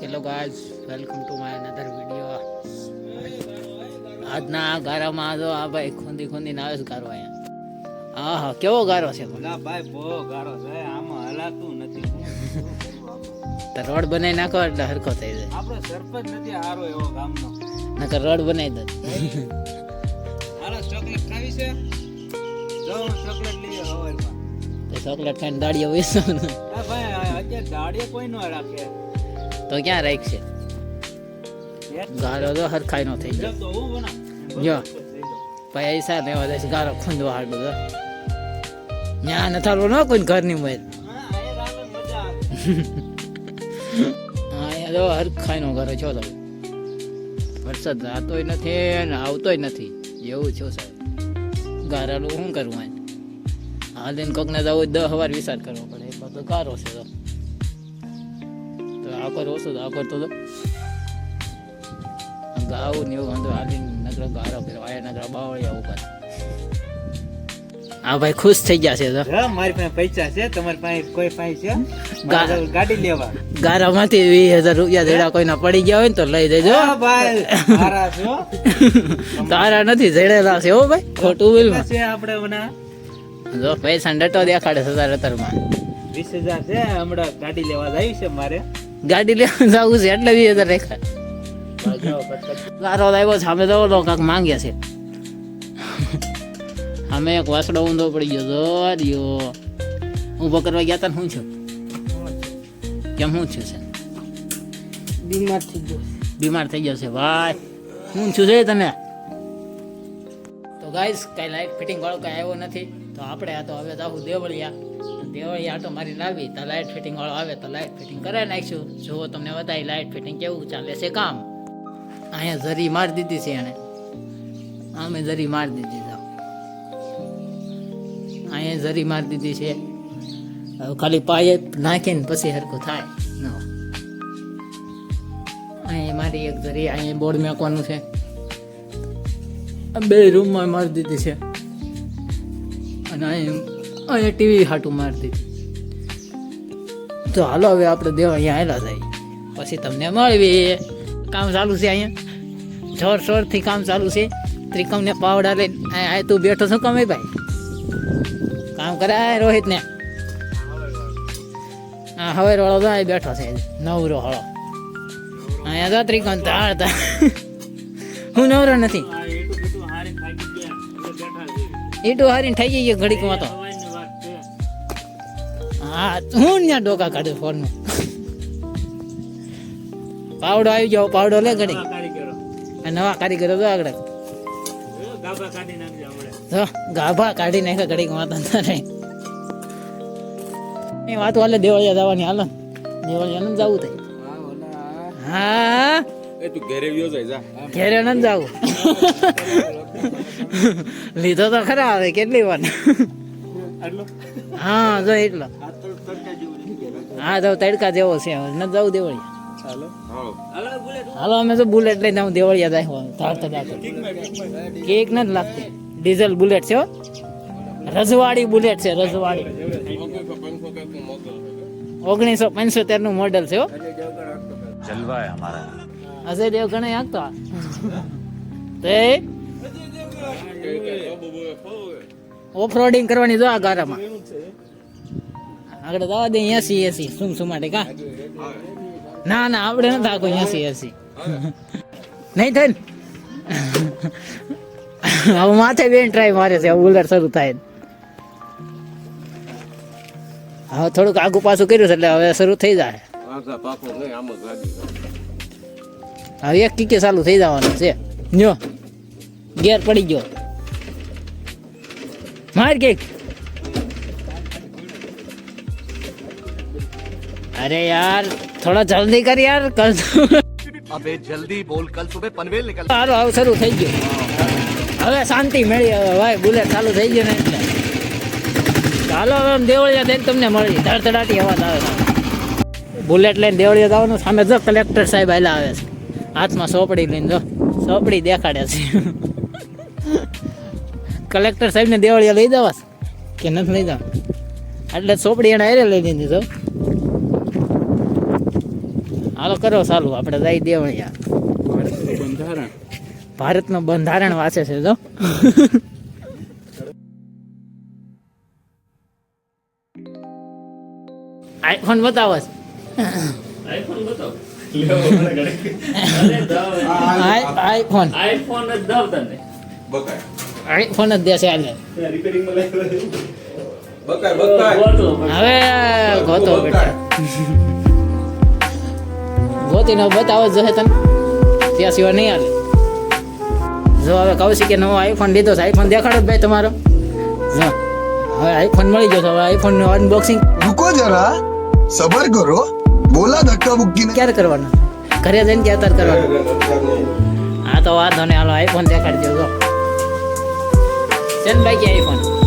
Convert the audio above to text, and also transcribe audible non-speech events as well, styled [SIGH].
Hello guys welcome to my another video આજના આ ગારામાં જો આ ભાઈ ખોંદી ખોંદીને આવે છે ગારો અહીંયા. હા હા કેવો ગારો છે ના ભાઈ બહુ ગારો છે. આમાં હલાતું નથી. તો રોડ બનાવી નાખો એટલે હરખો થઈ જાય. આપણો સરપંચ નથી હારો એવો ગામનો. નકર રોડ બનાવી દે. હાલો ચોકલેટ ખાવી છે? જો ચોકલેટ લઈએ હવારમાં. તો ચોકલેટ ખાઈને દાડીઓ વેચો ના ભાઈ અત્યારે દાડિયા કોઈ ન રાખે? તો ક્યાં રાખશે ગારો તો હરખાઈ નો થઈ ગયો. જો, પૈસા ને વધે છે ગારો ખૂંદવા હાડું તો. ન થાલું ન કોઈ ઘરની હા, અહીંયા તો હરખાઈ નો ઘરો છો તો વરસાદ આવતોય નથી અને આવતોય નથી. એવું છો સાહેબ. ગારાનું શું કરવું હાલીને કોકને જવું દસ વાર વિચાર કરવો પડે. એટલો તો ગારો છે તો આકર તો ગાવું ને એવું વાંધો હાલીને નકરો ગારો કર્યો આયા નકરા બાવળિયા ઉપર હા ભાઈ ખુશ થઈ ગયા છે તો. મારી પાસે પૈસા છે તમારી પાસે કોઈ પાસે છે? ગાડી લેવા. ગારામાંથી વીસ હજાર રૂપિયા જેડા કોઈના પડી ગયા હોય ને તો લઈ દેજો. તારા [LAUGHS] નથી જડેલા છે હો ભાઈ ખોટું બિલમાં છે આપણે હમણાં જો પૈસા ડટો દેખાડે છે તારે તરમાં વીસ હજાર છે હમણાં ગાડી લેવા જાય છે મારે. ગાડી લેવા જવું છે એટલે વીસ હજાર રેખા ગારો આવ્યો છે અમે તો ઓલો કાંક માંગ્યા છે. અમે એક વાસડો ઊંધો પડી ગયો તો દિયો હું પકડવા ગયા તા શું છું કેમ શું થયું છે? બીમાર થઈ ગયો બીમાર થઈ ગયો છે ભાઈ. શું છું છે તને? તો ગાઈસ કઈ લાઈટ ફિટિંગ વાળો કઈ આવ્યો નથી. તો આપણે આ તો હવે જાવું દેવળિયા. દેવળિયા આટો મારી લાવી, તો લાઇટ ફિટિંગ વાળો આવે, તો લાઈટ ફિટિંગ કરાવી નાખશું. જુઓ તમને વધારે લાઇટ ફિટિંગ કેવું ચાલે છે કામ. અહીંયા જરી મારી દીધી છે એને આમે જરી મારી દીધી છે. અહીંયા જરી મારી દીધી છે. ખાલી પાયે નાખીને પછી હરખું થાય. ન. અહીં મારી એક જરી અહીં બોર્ડ મેકવાનું છે. બે રૂમમાં મારી દીધી છે. અને અહીં અહીંયા ટીવી હાટું મારી દીધી તો હાલો હવે આપણે દેવ અહીંયા આવેલા થાય. પછી તમને મળવી. કામ ચાલુ છે અહીંયા. જોર શોરથી કામ ચાલુ છે. ત્રિકમને પાવડા લઈને અહીં તું બેઠો શું કમે ભાઈ? કામ કરાય રોહિતને. હા હવે રોળો તો બેઠો છે. નવરો હળો. અહીંયા તો ત્રિકોણ તાળતા હું નવરો નથી. ઈટું હારીને થઈ ગઈ ઘડીકમાં તો. હા હું ત્યાં ડોકા કાઢું ફોનનું પાવડો આવી જાવ પાવડો લે ઘડી આ કારીગરો. આ નવા કારીગરો તો આગળ. ગાભા કાઢી નાખજો હમણાં. તો ગાભા કાઢી નાખે ઘડીક વાંધો નહીં. એ વાત વાલે દેવળિયા જવાની હાલ. દેવળિયા નથી જવું થાય હા. એ તું ઘરે વ્યો જાય જા. ઘેરે ન જાવ. લીધો તો ખરા આવે કેટલી વાર? હા જો એટલો. હા તો તડકા જેવો છે ન નથી જવું દેવળિયા હાલો. અમે તો બુલેટ લઈને હું. દેવળિયા જાય તડાક કેક નથી લાગતી. ડીઝલ બુલેટ છે રજવાડી બુલેટ છે રજવાડી. ઓગણીસો પંચોતેરનું મોડલ છે જલવા હે હમારા અજય દેવ આગતો તે ઓફ રોડિંગ કરવાની જો આ ગારામાં. આગળ જવા દે એસી એસી સુમ સુમાટે કા? ના ના આપણે નથી આખું એસી એસી નહીં થાય ને? હવે માથે બેન ટ્રાય મારે છે ઉલર શરૂ થાય હવે થોડુંક આગુ પાછું કર્યું છે, એટલે હવે શરૂ થઈ જાય. હવે એક કીકે ચાલુ થઈ જવાનું છે. જો, ગેર પડી ગયો. માર કે અરે યાર થોડા જલ્દી કર યાર કલ અબે જલ્દી બોલ કલ સુબે પનવેલ નીકળ સારું આવ શરૂ થઈ ગયું હવે શાંતિ મળી હવે ભાઈ બુલેટ ચાલુ થઈ ગયું ને એટલે ચાલો હવે દેવળિયા જઈને તમને મળી ધડધડાટી અવાજ આવે બુલેટ લઈને દેવળિયા જવાનું સામે જો કલેક્ટર સાહેબ આવેલા આવે છે. હાથમાં સોપડી લઈને જો સોપડી દેખાડે છે. કલેક્ટર સાહેબને દેવળિયા લઈ દેવાસ કે નથી લઈ દેવા એટલે સોપડી એને આરે લઈ લીધી તો હાલો કરો ચાલુ. આપણે જઈ દેવણિયા બંધારણ ભારતનું બંધારણ વાંચે છે જો. આઈફોન બતાવો. આઈફોન બતાવો. આઈફોન. બકાય અહીં ફોન જ દેશે આને હવે ગોતો બેટા. ગોતીને બતાવો જશે તને. ત્યાં સિવાય નહીં આવે જો હવે કહું છું કે નવો આઈફોન લીધો છે. આઈફોન દેખાડો ભાઈ તમારો. જો હવે આઈફોન મળી જશે હવે આઈફોનનું અનબોક્સિંગ રૂકો જરા. સબર કરો. બોલા ધક્કા મુક્કી ક્યારે કરવાના? ઘરે જઈને ક્યાં તાર કરવાના? હા તો વાંધો નહીં. હાલો આઈફોન દેખાડી દેજો જો છે ને બાકી આઈફોન